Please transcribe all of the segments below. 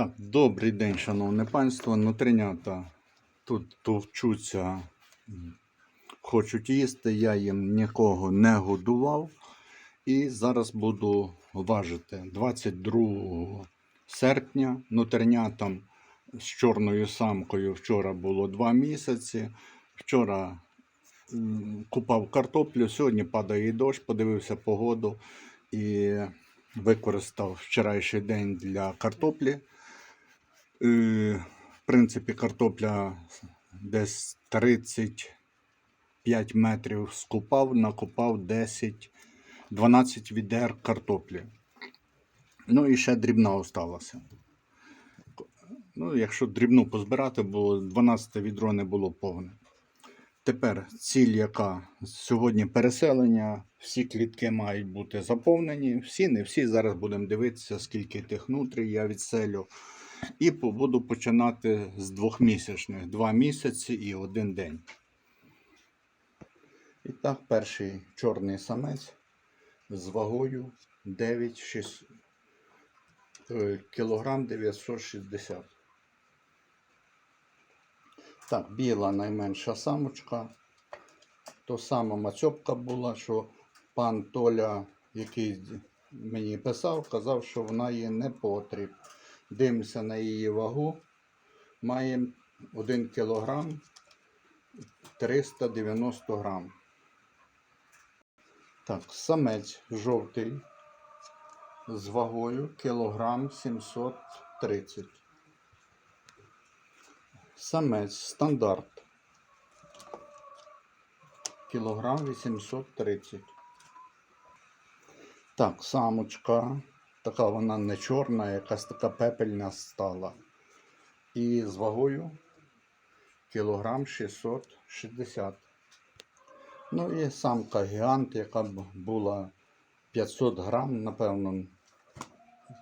Так, добрий день, шановне панство. Нутринята тут товчуться, хочуть їсти. Я їм нікого не годував. І зараз буду важити 22 серпня. Нутринятам з чорною самкою вчора було 2 місяці. Вчора купав картоплю, сьогодні падає дощ, подивився погоду і використав вчорашній день для картоплі. Е, В принципі, картопля десь 35 метрів скупав, накопав 10, 12 відер картоплі. Ну і ще дрібна осталася. Ну, якщо дрібну позбирати, бо 12 відро не було повне. Тепер ціль, яка сьогодні переселення, всі клітки мають бути заповнені. Всі, не всі. Зараз будемо дивитися, скільки тих нутрій я відселю. І буду починати з двохмісячних. Два місяці і один день. І так, перший чорний самець з вагою 9 кілограм 960. Так, біла найменша самочка. То сама мацьопка була, що пан Толя, який мені писав, казав, що вона є не потріб. Дивимося на її вагу. Має 1 кілограм 390 грам. Так, самець жовтий з вагою кілограм 730. Самець стандарт. Кілограм 830. Так, самочка. Така вона не чорна, якась така пепельна стала. І з вагою кілограм 660. Ну і самка гігант, яка б була 500 грам, напевно,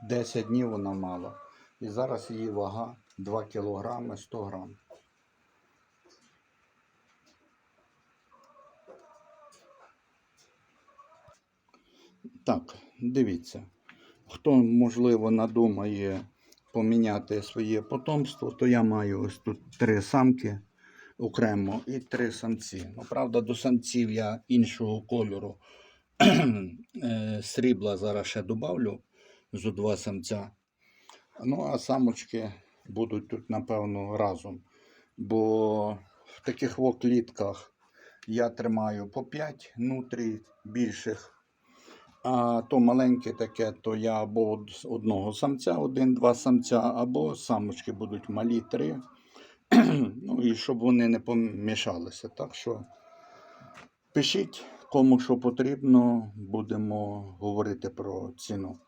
10 днів вона мала. І зараз її вага 2 кілограми 100 грам. Так, дивіться. Хто, можливо, надумає поміняти своє потомство, то я маю ось тут три самки окремо і три самці. Ну, правда, до самців я іншого кольору е, срібла зараз ще добавлю зо два самця. Ну, а самочки будуть тут, напевно, разом. Бо в таких клітках я тримаю по 5 нутрій більших. А то маленьке таке, то я або одного самця, один-два самця, або самочки будуть малі три. ну і щоб вони не помішалися. Так що пишіть, кому що потрібно, будемо говорити про ціну.